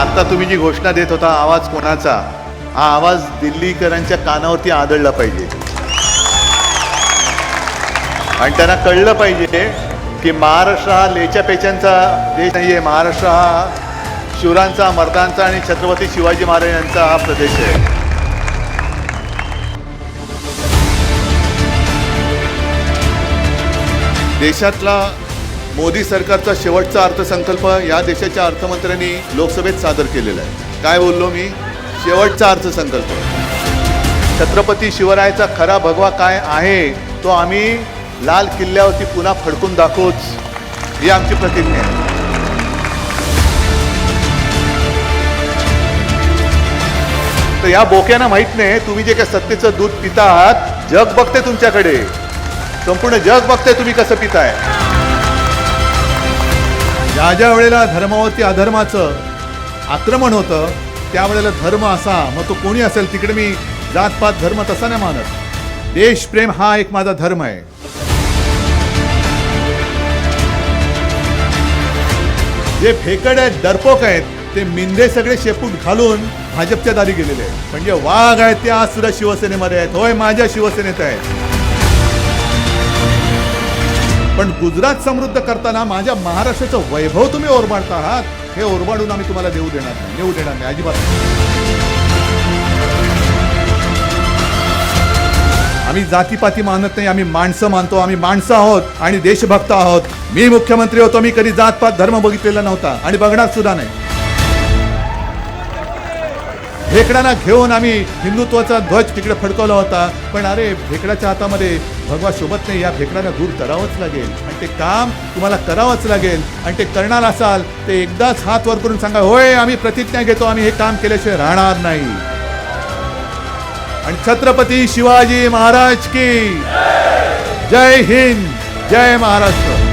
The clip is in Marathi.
आता तुम्ही जी घोषणा देत होता आवाज कोणाचा? हा आवाज दिल्लीकरांच्या कानावरती आदळला पाहिजे. आणि त्यांना कळलं पाहिजे की महाराष्ट्र हा लेच्या पेच्यांचा देश नाही आहे महाराष्ट्र हा शिवरांचा मर्दांचा आणि छत्रपती शिवाजी महाराज यांचा हा प्रदेश आहे. देशातला मोदी सरकारचा शेवटचा अर्थसंकल्प या देशाच्या अर्थमंत्र्यांनी लोकसभेत सादर केलेला आहे. काय बोललो मी? शेवटचा अर्थसंकल्प. छत्रपती शिवरायाचा खरा भगवा काय आहे तो आम्ही लाल किल्ल्यावरती पुन्हा फडकून दाखवूच ही आमची प्रतिज्ञा आहे. तर या बोक्यांना माहीत नाही तुम्ही जे काय सत्तेचं दूध पिता आहात जग बघते तुमच्याकडे. संपूर्ण जग बघते तुम्ही कसं पिताय. ज्या ज्या वेळेला धर्मावरती अधर्माचं आक्रमण होतं त्यावेळेला धर्म असा मग तो कोणी असेल तिकडे मी जातपात धर्म तसा नाही मानत. देशप्रेम हा एक माझा धर्म आहे. जे फेकड आहेत डरपोक आहेत ते मिंदे सगळे शेपूट घालून भाजपच्या दारी गेलेले आहेत. म्हणजे वाघ आहेत ते आज सुद्धा शिवसेनेमध्ये आहेत. होय माझ्या शिवसेनेत आहेत. पण गुजरात समृद्ध करताना माझ्या महाराष्ट्राचं वैभव तुम्ही ओरबाडता आहात हे ओरबाडून आम्ही तुम्हाला देऊ देणार नाही. देऊ देणार नाही अजिबात आम्ही जातीपाती मानत नाही आम्ही माणसं मानतो आम्ही माणसं आहोत आणि देशभक्त आहोत. मी मुख्यमंत्री होतो मी कधी जातपात धर्म बघितलेला नव्हता आणि बघणार सुद्धा नाही. भेकडांना घेऊन आम्ही हिंदुत्वाचा ध्वज तिकडे फडकवला होता. पण अरे भेकडाच्या हातामध्ये भगवा शोभत नाही या भेकडाला दूर करावंच लागेल. आणि ते काम तुम्हाला करावंच लागेल. आणि ते करणार असाल ते एकदाच हात वर करून सांगा होय आम्ही प्रतिज्ञा घेतो आम्ही हे काम केल्याशिवाय राहणार नाही. आणि छत्रपती शिवाजी महाराज की जय हिंद जय महाराष्ट्र.